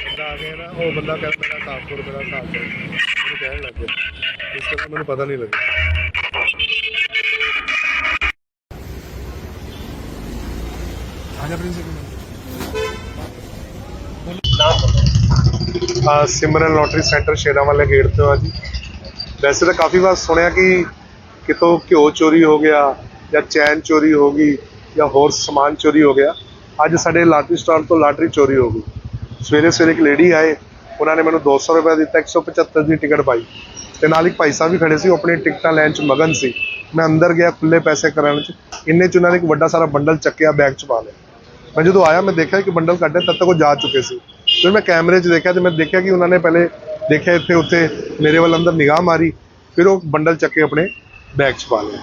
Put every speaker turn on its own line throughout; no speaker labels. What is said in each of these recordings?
ਬੰਦਾ ਆ ਗਿਆ ਨਾ ਉਹ ਬੰਦਾ ਕਹਿੰਦਾ ਮੇਰਾ ਹਿਸਾਬ ਕਰੋ ਮੇਰਾ ਹਿਸਾਬ ਕਰੋ। ਮੈਨੂੰ ਕਹਿਣ ਲੱਗ ਗਿਆ। ਇਸ ਕਰਕੇ ਮੈਨੂੰ ਪਤਾ ਨਹੀਂ ਲੱਗਿਆ। ਆਜਾ ਪ੍ਰਿੰਸੀਪਲ ਆ ਸਿਮਰਨ ਲੋਟਰੀ ਸੈਂਟਰ ਸ਼ੇਰਾਂ ਵਾਲੇ ਗੇਟ ਤੋਂ ਆ ਜੀ। ਵੈਸੇ ਤਾਂ ਕਾਫੀ ਵਾਰ ਸੁਣਿਆ ਕਿ ਕਿਤੋਂ ਘਿਓ ਚੋਰੀ ਹੋ ਗਿਆ ਜਾਂ ਚੈਨ ਚੋਰੀ ਹੋ ਗਈ। ਜਾਂ ਹੋਰ ਸਮਾਨ ਚੋਰੀ ਹੋ ਗਿਆ, ਅੱਜ ਸਾਡੇ ਲਾਟਰੀ ਸਟਾਲ ਤੋਂ ਲਾਟਰੀ ਚੋਰੀ ਹੋ ਗਈ। ਸਵੇਰੇ ਸਵੇਰੇ ਇੱਕ ਲੇਡੀ ਆਏ, ਉਹਨਾਂ ਨੇ ਮੈਨੂੰ 200 ਰੁਪਏ ਦਿੱਤਾ 175 ਦੀ ਟਿਕਟ ਪਾਈ। ਤੇ ਨਾਲ ਇੱਕ ਭਾਈ ਸਾਹਿਬ ਵੀ ਖੜੇ ਸੀ, ਉਹ ਆਪਣੀ ਟਿਕਟਾਂ ਲੈਣ ਚ ਮਗਨ ਸੀ। ਮੈਂ ਅੰਦਰ ਗਿਆ ਖੁੱਲੇ ਪੈਸੇ ਕਰਨ ਚ, ਇੰਨੇ ਚ ਉਹਨਾਂ ਨੇ ਇੱਕ ਵੱਡਾ ਸਾਰਾ ਬੰਡਲ ਚੱਕਿਆ, ਬੈਗ ਚ ਪਾ ਲਿਆ। ਮੈਂ ਜਦੋਂ ਆਇਆ, ਮੈਂ ਦੇਖਿਆ ਕਿ ਬੰਡਲ ਕੱਢਿਆ ਤਦ ਤੱਕ ਉਹ ਜਾ ਚੁੱਕੇ ਸੀ। ਫਿਰ ਮੈਂ ਕੈਮਰੇ 'ਚ ਦੇਖਿਆ, ਤੇ ਮੈਂ ਦੇਖਿਆ ਕਿ ਉਹਨਾਂ ਨੇ ਪਹਿਲੇ ਦੇਖਿਆ ਇੱਥੇ, ਉੱਥੇ ਮੇਰੇ ਵੱਲ ਅੰਦਰ ਨਿਗਾਹ ਮਾਰੀ, ਫਿਰ ਉਹ ਬੰਡਲ ਚੱਕ ਕੇ ਆਪਣੇ ਬੈਗ 'ਚ ਪਾ ਲਿਆ।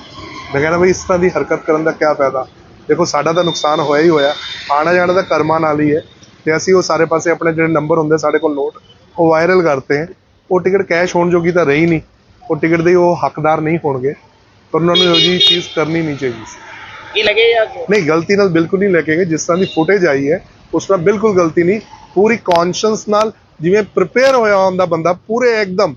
ਮੈਂ ਕਹਿੰਦਾ ਬਈ ਇਸ ਤਰ੍ਹਾਂ ਦੀ ਹਰਕਤ ਕਰਨ ਦਾ ਕੀ ਫਾਇਦਾ? ਦੇਖੋ ਸਾਡਾ ਤਾਂ ਨੁਕਸਾਨ ਹੋਇਆ ਹੀ ਹੋਇਆ। ਆਣਾ ਜਾਣਾ ਤਾਂ ਕਰਮਾਂ ਨਾਲ ਹੀ ਹੈ। ਤੇ ਅਸੀਂ ਉਹ ਸਾਰੇ ਪਾਸੇ ਆਪਣੇ ਜਿਹੜੇ ਨੰਬਰ ਹੁੰਦੇ ਸਾਡੇ ਕੋਲ ਨੋਟ ਉਹ ਵਾਇਰਲ ਕਰਤੇ ਹੈ। ਉਹ ਟਿਕਟ ਕੈਸ਼ ਹੋਣ ਜੋਗੀ ਤਾਂ ਰਹੀ ਨਹੀਂ। ਉਹ ਟਿਕਟ ਦੇ ਉਹ ਹੱਕਦਾਰ ਨਹੀਂ ਹੋਣਗੇ। ਪਰ ਉਹਨਾਂ ਨੂੰ ਇਹੋ ਜਿਹੀ ਚੀਜ਼ ਕਰਨੀ ਨਹੀਂ ਚਾਹੀਦੀ ਸੀ।
ਕੀ ਲੱਗੇ ਜਾਂ
ਨਹੀਂ ਗਲਤੀ ਨਾਲ ਬਿਲਕੁਲ ਨਹੀਂ ਲੈ ਕੇ ਗਏ ਜਿਸ ਤਰ੍ਹਾਂ ਦੀ ਫੁਟੇਜ ਆਈ ਹੈ ਉਸ ਤਰ੍ਹਾਂ ਬਿਲਕੁਲ ਗਲਤੀ ਨਹੀਂ। ਪੂਰੀ ਕੌਨਸ਼ੀਅਸ ਨਾਲ ਜਿਵੇਂ ਪ੍ਰਿਪੇਅਰ ਹੋਇਆ ਹੁੰਦਾ ਬੰਦਾ ਪੂਰੇ ਇੱਕਦਮ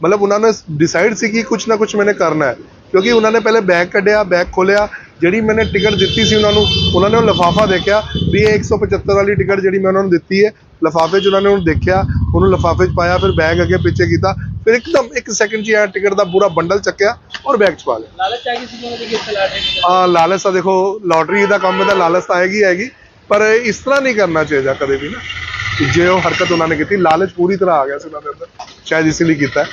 ਮਤਲਬ ਉਹਨਾਂ ਨੇ ਡਿਸਾਈਡ ਸੀ ਕਿ ਕੁਝ ਨਾ ਕੁਝ ਮੈਨੇ ਕਰਨਾ ਹੈ। ਕਿਉਂਕਿ ਉਹਨਾਂ ਨੇ ਪਹਿਲੇ ਬੈਗ ਕੱਢਿਆ ਬੈਗ ਖੋਲਿਆ ਜਿਹੜੀ ਮੈਨੇ ਟਿਕਟ ਦਿੱਤੀ ਸੀ ਉਹਨਾਂ ਨੂੰ ਉਹਨਾਂ ਨੇ ਉਹ ਲਫਾਫਾ ਦੇਖਿਆ ਵੀ ਇਹ 175 ਵਾਲੀ ਟਿਕਟ ਜਿਹੜੀ ਮੈਂ ਉਹਨਾਂ ਨੂੰ ਦਿੱਤੀ ਹੈ। ਲਫਾਫੇ 'ਚ ਉਹਨਾਂ ਨੇ ਉਹਨੂੰ ਦੇਖਿਆ ਉਹਨੂੰ ਲਫਾਫੇ 'ਚ ਪਾਇਆ ਫਿਰ ਬੈਗ ਅੱਗੇ ਪਿੱਛੇ ਕੀਤਾ ਫਿਰ ਇੱਕਦਮ ਇੱਕ ਸੈਕਿੰਡ 'ਚ ਇਹ ਟਿਕਟ ਦਾ ਪੂਰਾ ਬੰਡਲ ਚੱਕਿਆ ਔਰ ਬੈਗ 'ਚ ਪਾ ਲਿਆ।
ਲਾਲਚ ਆ ਗਈ ਸੀ ਉਹਨਾਂ ਦੀ ਗਿਫਟ ਲਾਟਰੀ
ਆ ਲਾਲਚ ਤਾਂ ਦੇਖੋ ਲਾਟਰੀ ਦਾ ਕੰਮ ਹੈ ਤਾਂ ਲਾਲਚ ਤਾਂ ਆਏਗੀ ਆਏਗੀ ਪਰ ਇਸ ਤਰ੍ਹਾਂ ਨਹੀਂ ਕਰਨਾ ਚਾਹੀਦਾ ਕਦੇ ਵੀ ਨਾ। ਜੇ ਉਹ ਹਰਕਤ ਉਹਨਾਂ ਨੇ ਕੀਤੀ ਲਾਲਚ ਪੂਰੀ ਤਰ੍ਹਾਂ ਆ ਗਿਆ ਸੀ ਉਹਨਾਂ ਦੇ ਅੰਦਰ ਸ਼ਾਇਦ ਇਸ ਲਈ ਕੀਤਾ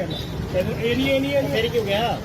ਇਹ ਨਹੀਂ ਇਹ ਨਹੀਂ ਇਹ ਕਿਉਂ ਗਿਆ?